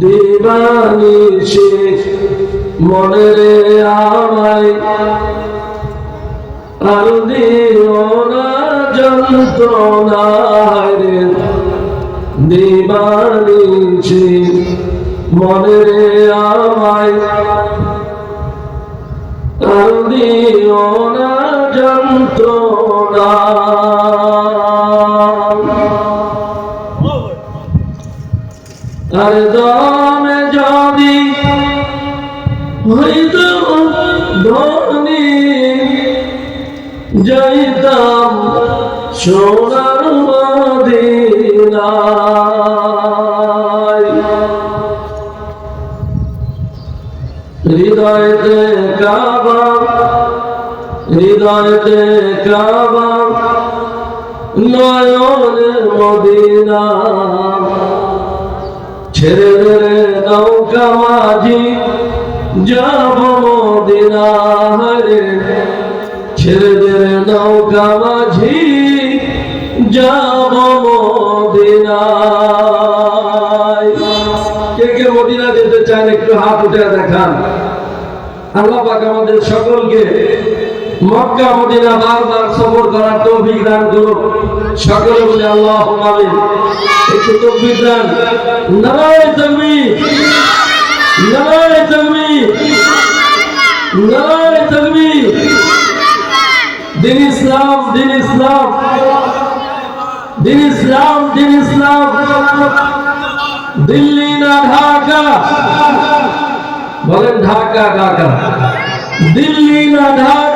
দিবানিশি মনে রে আমায়। আর দিও না যন্ত্রণায় রে। দিবানিশি মনে রে আমায়। আর দিও না যন্ত্রণা দমে যদি হইত ধনী যাইতাম সোনার মদিনায়। হৃদয়তে কাবা হৃদয়তে কাবা নয়নে মদিনা। ছেড়ে রে নৌকা মাঝি যাব মদিনা রে ছেড়ে রে নৌকা মাঝি যাব কে কে মদিনা যেতে চান একটু হাত উঠে দেখান। আল্লাহ পাক আমাদের সকলকে মক্কা মদিনা বারবার সফর করার তৌফিক দান করুন। সকলে বলে আল্লাহ আমিন। একটু তৌফিক দান। নারায় তাকবীর নারায় তাকবীর নারায় তাকবীর দিন ইসলাম দিন ইসলাম। দিন ইসলাম দিন ইসলাম। দিল্লি না ঢাকা? বলেন ঢাকা ঢাকা। দিল্লি না ঢাকা?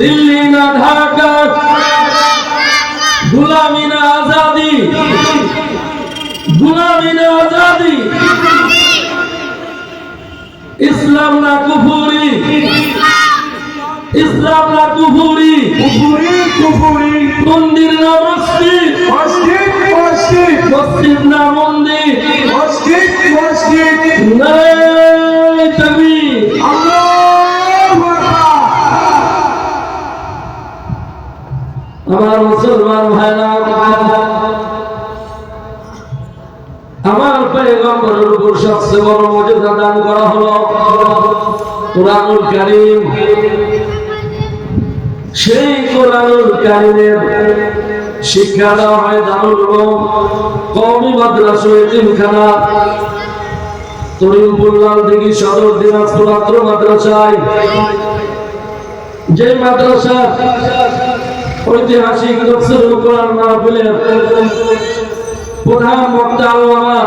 দিল্লি না ঢাকা গুলামি না আজাদি গুলামি না আজাদি ইসলাম না কুফুরি ইসলাম না কুফুরি কুফুরি কুফুরি। মন্দির না মসজিদ মসজিদ মসজিদ। মসজিদ না মন্দির আমার পেগম্বরের উপর সবচেয়ে বড় মর্যাদা দান করা হলো কোরআনুল সেই কোরআনুল শিক্ষা দেওয়া হয় দারুল দিঘি সদর দিনাজপুর মাদ্রাসায়। যে মাদ্রাসা ঐতিহাসিক তফসিরুল কোরআন মাহফিলের প্রধান বক্তা আল্লামা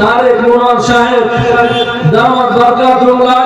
তারেক মুরাদ সাহেব দামাত বরকাতুল্লাহ